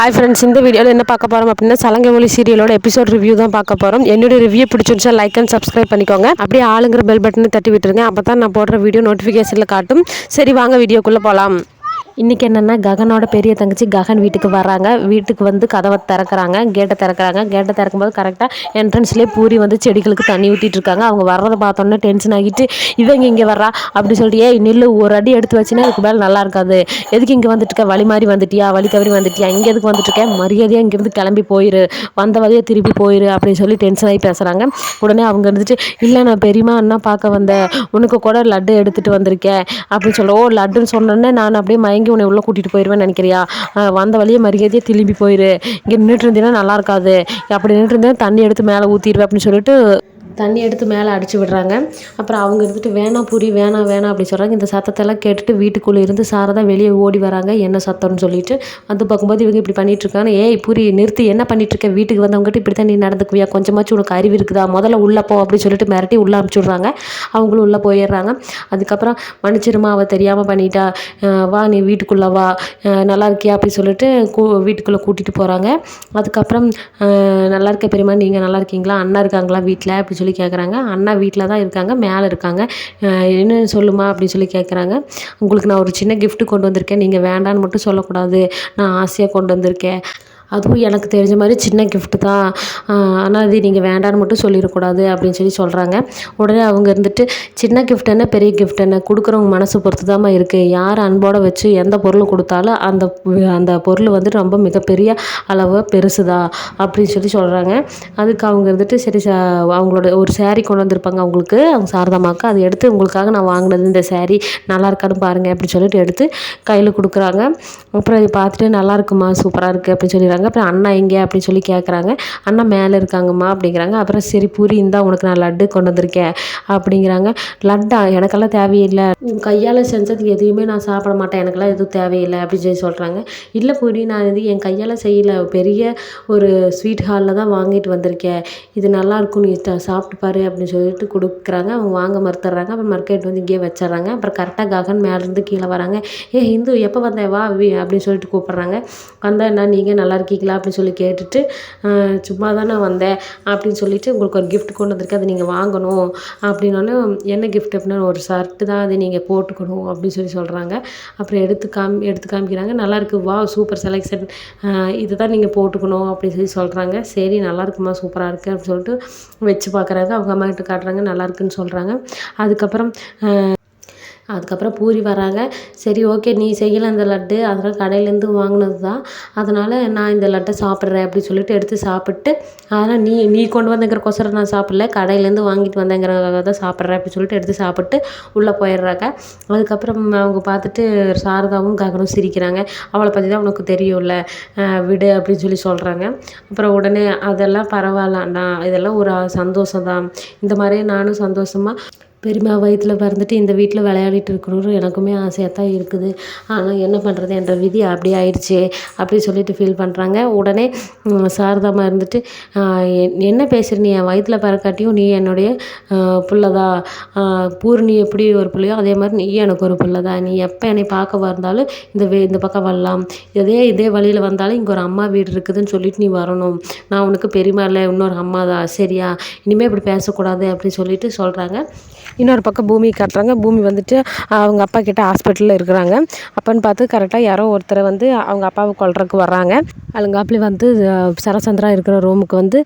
Hi friends இந்த வீடியோவில் என்ன பார்க்க போகிறோம் அப்படின்னா சலங்கை ஒளி சீரியலோட எபிசோட் ரிவ்யூ தான் பார்க்க போகிறோம் என்னோட ரிவ்யூ பிடிச்சிருந்துச்சா லைக் அண்ட் சப்ஸ்கிரைப் பண்ணிக்கோங்க. அப்படியே ஆளுங்கிற பெல் பட்டனை தட்டி விட்டுருங்க. அப்போ தான் நான் போடுற வீடியோ நோட்டிஃபிகேஷனில் காட்டும். சரி வாங்க வீடியோக்குள்ளே போகலாம் இன்றைக்கி என்னென்னா ககனோட பெரிய தங்கச்சி ககன் வீட்டுக்கு வராங்க வீட்டுக்கு வந்து கதவை திறக்கிறாங்க கேட்டை திறக்கறாங்க. கேட்டை திறக்கும்போது கரெக்டாக என்ட்ரன்ஸ்லேயே பூரி வந்து செடிகளுக்கு தண்ணி ஊற்றிட்டு இருக்காங்க. அவங்க வர்றதை பார்த்தோன்னே டென்ஷன் ஆகிட்டு இவங்க இங்கே வர்றா? அப்படி சொல்லிட்டு ஏய் நில்லு ஒரு அடி எடுத்து வச்சுன்னா இதுக்கு மேலே நல்லா இருக்காது. எதுக்கு இங்கே வந்துட்டுருக்க வழி மாறி வந்துட்டியா? வழி தவறி வந்துட்டியா? இங்கே எதுக்கு வந்துட்டுருக்கேன் மரியாதையாக இங்கேருந்து கிளம்பி போயிரு. வந்த வழியே திருப்பி போயிரு அப்படின்னு சொல்லி டென்ஷன் ஆகி பேசுகிறாங்க உடனே அவங்க இருந்துட்டு இல்லை நான் பெரியம்மா அண்ணா பார்க்க வந்தேன். உனக்கு கூட லட்டு எடுத்துகிட்டு வந்திருக்கேன். அப்படின்னு சொல்ல ஓ லட்டுன்னு சொன்னோன்னே நான் அப்படியே மயங்க உன்னை உள்ளே கூட்டிகிட்டு போயிடுவேன் நினைக்கிறியா? வந்த வழியே மரியாதையே திரும்பி போயிரு. இங்கே நின்றுட்டு இருந்தீங்கன்னா நல்லா இருக்காது. அப்படி நின்றுட்டு இருந்தேன் தண்ணி எடுத்து மேலே ஊற்றிடுவேன் அப்படின்னு சொல்லிட்டு தண்ணி எடுத்து மேலே அடிச்சு விடுறாங்க. அப்புறம் அவங்க இருந்துட்டு வேணாம் பூரி வேணாம் வேணாம் அப்படி சொல்கிறாங்க இந்த சத்தத்தெல்லாம் கேட்டுட்டு வீட்டுக்குள்ளே இருந்து சாரதா வெளியே ஓடி வராங்க. என்ன சத்தம்னு சொல்லிட்டு வந்து பார்க்கும்போது இவங்க இப்படி பண்ணிகிட்ருக்காங்க ஏய் பூரி நிறுத்தி. என்ன பண்ணிகிட்ருக்க வீட்டுக்கு வந்தவங்ககிட்ட இப்படி தான் நீ நடந்துக்குவியா? கொஞ்சமாச்சும் உனக்கு அறிவு இருக்குதா? முதல்ல உள்ளே போ அப்படி சொல்லிட்டு மிரட்டி உள்ளே அனுப்பிச்சி விட்றாங்க. அவங்களும் உள்ளே போயிடுறாங்க. அதுக்கப்புறம் மன்னிச்சிருமா அவள் தெரியாமல் பண்ணிட்டா. வா நீ வீட்டுக்குள்ளே வா. நல்லா இருக்கியா? அப்படி சொல்லிட்டு கூ வீட்டுக்குள்ளே கூட்டிகிட்டு போகிறாங்க அதுக்கப்புறம் நல்லா இருக்க பெரியம்மா. நீங்கள் நல்லா இருக்கீங்களா? அண்ணா இருக்காங்களா வீட்டில் அப்படி சொல்லி கேட்குறாங்க அண்ணா வீட்டில் தான் இருக்காங்க. மேலே இருக்காங்க. என்ன சொல்லுமா அப்படின்னு சொல்லி கேட்குறாங்க உங்களுக்கு நான் ஒரு சின்ன கிஃப்ட்டு கொண்டு வந்திருக்கேன். நீங்கள் வேண்டான்னு மட்டும் சொல்லக்கூடாது. நான் ஆசையாக கொண்டு வந்திருக்கேன். அதுவும் எனக்கு தெரிஞ்ச மாதிரி சின்ன கிஃப்ட்டு தான். ஆனால் இது நீங்கள் வேண்டான்னு மட்டும் சொல்லிடக்கூடாது அப்படின்னு சொல்லி சொல்கிறாங்க உடனே அவங்க இருந்துட்டு சின்ன கிஃப்ட் என்ன பெரிய கிஃப்ட் என்ன? கொடுக்குறவங்க மனசு பொறுத்து தாம்மா இருக்குது யார் அன்போட வச்சு எந்த பொருள் கொடுத்தாலும் அந்த அந்த பொருள் வந்து ரொம்ப மிகப்பெரிய அளவு பெருசுதா? அப்படின்னு சொல்லி சொல்கிறாங்க அதுக்கு அவங்க இருந்துட்டு சரி சா அவங்களோட ஒரு சேரீ கொண்டு வந்திருப்பாங்க அவங்களுக்கு. அவங்க சாரதாமாக்கு அதை எடுத்து உங்களுக்காக நான் வாங்கினது. இந்த சேரீ நல்லா இருக்கான்னு பாருங்கள் அப்படின்னு சொல்லிட்டு எடுத்து கையில் கொடுக்குறாங்க. அப்புறம் இதை பார்த்துட்டு நல்லா இருக்குமா? சூப்பராக இருக்குது அப்படின்னு சொல்லிடுறாங்க அப்புறம் அண்ணா எங்கே அப்படின்னு சொல்லி கேட்குறாங்க அண்ணா மேலே இருக்காங்கம்மா அப்படிங்கிறாங்க. அப்புறம் சரி பூரி இந்தா உனக்கு நான் லட்டு கொண்டு வந்திருக்கேன் அப்படிங்கிறாங்க. லட்டா எனக்கெல்லாம் தேவையில்லை. கையால் செஞ்சது எதையுமே நான் சாப்பிட மாட்டேன். எனக்கெல்லாம் எதுவும் தேவையில்லை அப்படின்னு சொல்லி சொல்கிறாங்க இல்லை பூரி நான் இது என் கையால் செய்யலை. பெரிய ஒரு ஸ்வீட் ஹாலில் தான் வாங்கிட்டு வந்திருக்கேன். இது நல்லா இருக்கும். நீ சாப்பிட்டு பாரு அப்படின்னு சொல்லிட்டு கொடுக்குறாங்க. அவங்க வாங்க மறுத்துறாங்க அப்புறம் மறுக்கிட்டு வந்து இங்கேயே வச்சிடுறாங்க. அப்புறம் கரெக்டாக ககன் மேலேருந்து கீழே வராங்க. ஏ இந்து எப்போ வந்தேன் வா வி அப்படின்னு சொல்லிட்டு கூப்பிட்றாங்க. வந்தா என்ன நீங்கள் நல்லா இருக்கீங்களா அப்படின்னு சொல்லி கேட்டுட்டு சும்மா தானே வந்தேன் அப்படின்னு சொல்லிட்டு உங்களுக்கு ஒரு கிஃப்ட் கொண்டு வந்திருக்கேன். அதை நீங்கள் வாங்கணும் அப்படின்னோடனே என்ன கிஃப்ட் அப்படின்னா ஒரு ஷர்ட்டு தான் அதை நீங்கள் போட்டுக்கணும் அப்படின்னு சொல்லி சொல்கிறாங்க அப்புறம் எடுத்து காமி எடுத்து காமிக்கிறாங்க. நல்லாயிருக்கு வா சூப்பர் செலெக்ஷன் இதை தான் நீங்கள் போட்டுக்கணும் அப்படின்னு சொல்லி சொல்கிறாங்க சரி நல்லா இருக்குமா சூப்பராக இருக்குது அப்படின்னு சொல்லிட்டு வச்சு பார்க்குறாங்க அவங்க அம்மா கிட்ட காட்டுறாங்க நல்லா இருக்குன்னு சொல்கிறாங்க அதுக்கப்புறம் அதுக்கப்புறம் பூரி வராங்க. சரி ஓகே நீ செய்யலை அந்த லட்டு. அதெல்லாம் கடையிலேருந்து வாங்கினது தான் அதனால் நான் இந்த லட்டை சாப்பிட்றேன் அப்படி சொல்லிட்டு எடுத்து சாப்பிட்டு அதனால் நீ நீ கொண்டு வந்தங்கிறக்கோசரம் நான் சாப்பிடல. கடையிலேருந்து வாங்கிட்டு வந்தேங்கிறதுக்காக தான் சாப்பிட்றேன் அப்படி சொல்லிட்டு எடுத்து சாப்பிட்டு உள்ளே போயிடுறாங்க. அதுக்கப்புறம் அவங்க பார்த்துட்டு சாரதாவும் ககனும் சிரிக்கிறாங்க. அவளை பற்றி தான் உனக்கு தெரியும்ல. விடு அப்படின்னு சொல்லி சொல்கிறாங்க அப்புறம் உடனே அதெல்லாம் பரவாயில்லண்ணா இதெல்லாம் ஒரு சந்தோஷம் தான் இந்த மாதிரி நானும் சந்தோஷமாக பெரியம்மா வயிற்றில் பிறந்துட்டு இந்த வீட்டில் விளையாடிட்டு இருக்கணும்னு எனக்குமே ஆசையாக தான் இருக்குது. ஆனால் என்ன பண்ணுறது என்ற விதி அப்படி ஆயிடுச்சு அப்படி சொல்லிட்டு ஃபீல் பண்ணுறாங்க உடனே சாரதாமா இருந்துட்டு என்- என்ன பேசுகிற நீ? என் வயிற்றில் பிறக்காட்டியும் நீ என்னுடைய பிள்ளைதா? பூர்ணி எப்படி ஒரு பிள்ளையோ அதே மாதிரி நீ எனக்கு ஒரு பிள்ளை நீ எப்போ என்னை பார்க்க வந்தாலும் இந்த வே இந்த பக்கம் வரலாம். இதே இதே வழியில் வந்தாலும் இங்கே ஒரு அம்மா வீடு இருக்குதுன்னு சொல்லிட்டு நீ வரணும். நான் உனக்கு பெரியமா இல்லை இன்னொரு அம்மா தான் சரியா? இனிமேல் இப்படி பேசக்கூடாது அப்படின்னு சொல்லிட்டு சொல்கிறாங்க இன்னொரு பக்கம் பூமி காட்டுறாங்க. பூமி வந்துட்டு அவங்க அப்பா கிட்ட ஹாஸ்பிட்டலில் இருக்கிறாங்க. அப்பன்னு பார்த்து கரெக்டாக யாரோ ஒருத்தரை வந்து அவங்க அப்பாவை கொள்றதுக்கு வர்றாங்க. அழுங்காப்புல வந்து சரசந்திரா இருக்கிற ரூமுக்கு வந்து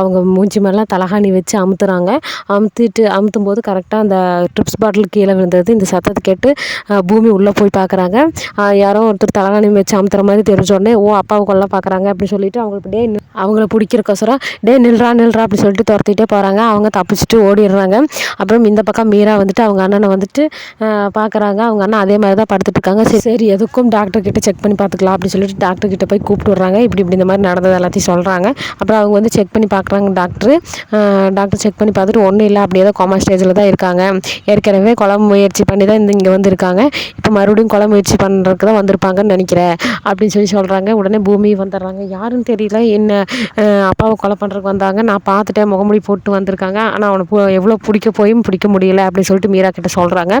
அவங்க மூஞ்சி மேலாம் தலகாணி வச்சு அமுத்துறாங்க. அமுத்திட்டு அமுத்தும் போது கரெக்டாக அந்த ட்ரிப்ஸ் பாட்டில் கீழே விழுந்தது. இந்த சத்தத்தை கேட்டு பூமி உள்ளே போய் பார்க்குறாங்க. யாரோ ஒருத்தர் தலகாணி வச்சு அமுத்துற மாதிரி தெரிஞ்சோடனே ஓ அப்பாவை கொல்ல பார்க்குறாங்க அப்படின்னு சொல்லிட்டு அவங்களுக்கு டே அவங்கள பிடிக்கிறக்கோசரம் டே நில்றா நில்றா அப்படின்னு சொல்லிட்டு துரத்திட்டே போகிறாங்க அவங்க தப்பிச்சுட்டு ஓடிடுறாங்க. அப்புறம் இந்த பக்கம் மீரா வந்துட்டு அவங்க அண்ணனை வந்துட்டு பார்க்குறாங்க அவங்க அண்ணன் அதே மாதிரி தான் படுத்துட்டு இருக்காங்க. சரி சரி எதுக்கும் டாக்டர் கிட்ட செக் பண்ணி பார்த்துக்கலாம் அப்படின்னு சொல்லிட்டு டாக்டர் கிட்ட போய் கூப்பிட்டு வர்றாங்க. இப்படி இப்படி இந்த மாதிரி நடந்தது எல்லாத்தையும் சொல்கிறாங்க அப்புறம் அவங்க வந்து செக் பண்ணி பார்க்குறாங்க டாக்டர் டாக்டர் செக் பண்ணி பார்த்துட்டு ஒன்றும் இல்லை. அப்படியே தான் கோமா ஸ்டேஜில் தான் இருக்காங்க. ஏற்கனவே கொலை முயற்சி பண்ணி தான் இந்த இங்கே வந்திருக்காங்க. இப்போ மறுபடியும் கொலை முயற்சி பண்ணுறதுக்கு தான் வந்திருப்பாங்கன்னு நினைக்கிறேன் அப்படின்னு சொல்லி சொல்கிறாங்க உடனே பூமி வந்துடுறாங்க. யாருன்னு தெரியல. என்ன அப்பாவை கொலை பண்ணுறதுக்கு வந்தாங்க. நான் பார்த்துட்டேன். முகமூடி போட்டு வந்திருக்காங்க. ஆனால் அவனை எவ்வளோ பிடிக்க போயும் பிடிக்க முடியல அப்படின்னு சொல்லிட்டு மீரா கிட்ட சொல்கிறாங்க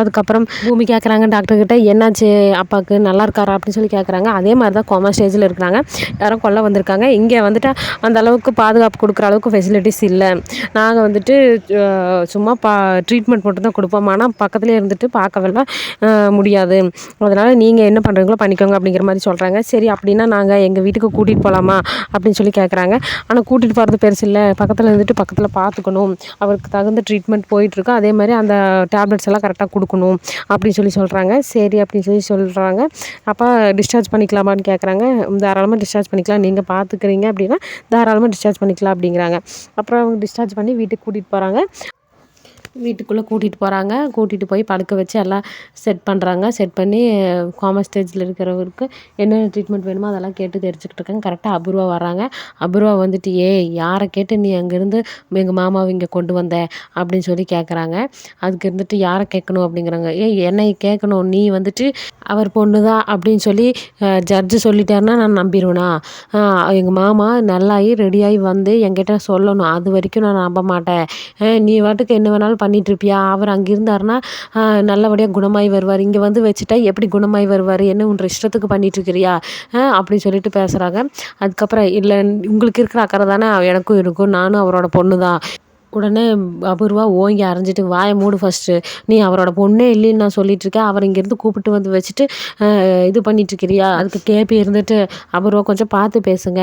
அதுக்கப்புறம் பூமி கேட்குறாங்க டாக்டர் கிட்ட என்னாச்சு? அப்பாவுக்கு நல்லா இருக்காரா? அப்படின்னு சொல்லி கேட்குறாங்க அதே மாதிரி தான் கோமா ஸ்டேஜில் இருக்கிறாங்க. யாரும் கொல்ல வந்திருக்காங்க. இங்கே வந்துட்டு அந்த அளவுக்கு பாதுகாப்பு கொடுக்குற அளவுக்கு ஃபெசிலிட்டிஸ் இல்லை. நாங்கள் வந்துட்டு சும்மா பா ட்ரீட்மெண்ட் மட்டும் தான் கொடுப்போம். ஆனால் பக்கத்துலேயே இருந்துட்டு பார்க்கவெல்லாம் முடியாது. அதனால் நீங்கள் என்ன பண்ணுறீங்களோ பண்ணிக்கோங்க அப்படிங்கிற மாதிரி சொல்கிறாங்க சரி அப்படின்னா நாங்கள் எங்கள் வீட்டுக்கு கூட்டிகிட்டு போகலாமா அப்படின்னு சொல்லி கேட்குறாங்க ஆனால் கூட்டிகிட்டு போகிறது பெருசு இல்லை. பக்கத்தில் இருந்துட்டு பக்கத்தில் பார்த்துக்கணும். அவருக்கு தகுந்த ட்ரீட்மெண்ட் போய் போயிட்டுருக்கு அதே மாதிரி அந்த டேப்லெட்ஸ் எல்லாம் கரெக்டாக கொடுக்கணும் அப்படின்னு சொல்லி சொல்கிறாங்க சரி அப்படின்னு சொல்லி சொல்கிறாங்க அப்போ டிஸ்சார்ஜ் பண்ணிக்கலாமான்னு கேட்குறாங்க தாராளமாக டிஸ்சார்ஜ் பண்ணிக்கலாம். நீங்கள் பார்த்துக்கிறீங்க அப்படின்னா தாராளமாக டிஸ்சார்ஜ் பண்ணிக்கலாம் அப்படிங்கிறாங்க. அப்புறம் அவங்க டிஸ்சார்ஜ் பண்ணி வீட்டுக்கு கூட்டிகிட்டு போகிறாங்க வீட்டுக்குள்ளே கூட்டிகிட்டு போகிறாங்க கூட்டிகிட்டு போய் படுக்க வச்சு எல்லாம் செட் பண்ணுறாங்க செட் பண்ணி கோமா ஸ்டேஜில் இருக்கிறவருக்கு என்னென்ன ட்ரீட்மெண்ட் வேணுமோ அதெல்லாம் கேட்டு தெரிஞ்சுக்கிட்டு இருக்காங்க. கரெக்டாக அபூர்வா வராங்க அபூர்வா வந்துட்டு ஏய் யாரை கேட்டு நீ அங்கேருந்து எங்கள் மாமாவை இங்கே கொண்டு வந்த? அப்படின்னு சொல்லி கேட்குறாங்க அதுக்கு இருந்துட்டு யாரை கேட்கணும்? அப்படிங்கிறாங்க. ஏய் என்னை கேட்கணும். நீ வந்துட்டு அவர் பொண்ணு தான் அப்படின்னு சொல்லி ஜட்ஜு சொல்லிட்டாருன்னா நான் நம்பிடுவேனா எங்கள் மாமா நல்லாயி ரெடியாகி வந்து என்கிட்ட சொல்லணும். அது வரைக்கும் நான் நம்ப மாட்டேன். நீ வாட்டுக்கு என்ன வேணாலும் பண்ணிகிட்ருப்பியா அவர் அங்கே இருந்தாருன்னா நல்லபடியாக குணமாகி வருவார். இங்கே வந்து வச்சுட்டா எப்படி குணமாகி வருவார்? என்ன உன்ற இஷ்டத்துக்கு பண்ணிகிட்ருக்கிறியா அப்படின்னு சொல்லிட்டு பேசுகிறாங்க அதுக்கப்புறம் இல்லை உங்களுக்கு இருக்கிற அக்கறை தானே எனக்கும் இருக்கும் நானும் அவரோட பொண்ணு தான் உடனே அபூர்வா ஓங்கி அரைஞ்சிட்டு வாயை மூடு ஃபஸ்ட்டு நீ அவரோட பொண்ணே இல்லைன்னு நான் சொல்லிகிட்ருக்கேன் அவர் இங்கேருந்து கூப்பிட்டு வந்து வச்சுட்டு இது பண்ணிகிட்ருக்கிறியா அதுக்கு கேபி இருந்துட்டு அபூர்வா கொஞ்சம் பார்த்து பேசுங்க.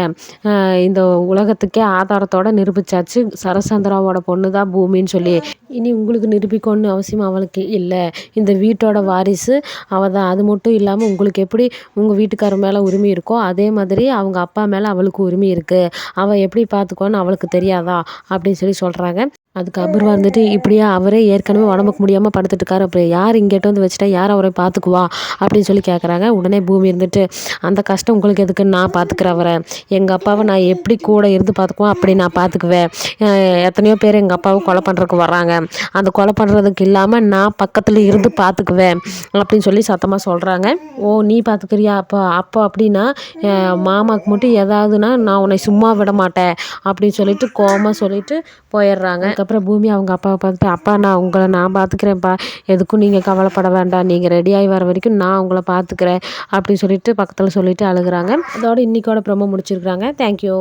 இந்த உலகத்துக்கே ஆதாரத்தோடு நிரூபிச்சாச்சு. சரசந்திராவோட பொண்ணு தான் பூமின்னு சொல்லி. இனி உங்களுக்கு நிரூபிக்கணும்னு அவசியம் அவளுக்கு இல்லை. இந்த வீட்டோட வாரிசு அவள் தான் அது மட்டும் இல்லாமல் உங்களுக்கு எப்படி உங்கள் வீட்டுக்காரர் மேலே உரிமை இருக்கோ அதே மாதிரி அவங்க அப்பா மேலே அவளுக்கு உரிமை இருக்குது அவள் எப்படி பார்த்துக்கோன்னு அவளுக்கு தெரியாதா? அப்படின்னு சொல்லி சொல்கிறாங்க அதுக்கு அபூர்வா இருந்துட்டு இப்படியா அவரே ஏற்கனவே உடம்புக்கு முடியாமல் படுத்துட்டுருக்காரு. அப்படி யார் இங்கேட்டு வந்து வச்சுட்டா யார் அவரை பார்த்துக்குவா அப்படின்னு சொல்லி கேட்குறாங்க உடனே பூமி இருந்துட்டு அந்த கஷ்டம் உங்களுக்கு எதுக்குன்னு நான் பார்த்துக்கிறேன் அவரை. எங்கள் அப்பாவை நான் எப்படி கூட இருந்து பார்த்துக்குவோம் அப்படி நான் பார்த்துக்குவேன். எத்தனையோ பேர் எங்கள் அப்பாவை கொலை பண்ணுறதுக்கு வர்றாங்க. அந்த கொலை பண்ணுறதுக்கு இல்லாமல் நான் பக்கத்தில் இருந்து பார்த்துக்குவேன் அப்படின்னு சொல்லி சத்தமாக சொல்கிறாங்க ஓ நீ பார்த்துக்கிறியா? அப்போ அப்போ அப்படின்னா மாமாவுக்கு மட்டும் ஏதாவதுன்னா நான் உன்னை சும்மா விட மாட்டேன் அப்படின்னு சொல்லிட்டு கோமா சொல்லிட்டு போயிடுறாங்க. அதுக்கப்புறம் பூமி அவங்க அப்பாவை பார்த்துட்டு அப்பா நான் உங்களை நான் பார்த்துக்கிறேன்ப்பா. எதுக்கும் நீங்கள் கவலைப்பட வேண்டாம். நீங்கள் ரெடியாகி வர வரைக்கும் நான் உங்களை பார்த்துக்கிறேன். அப்படின்னு சொல்லிட்டு பக்கத்தில் சொல்லிட்டு அழுகுறாங்க. அதோட இன்றைக்கோட ப்ரொமோ முடிச்சிருக்கிறாங்க. தேங்க்யூ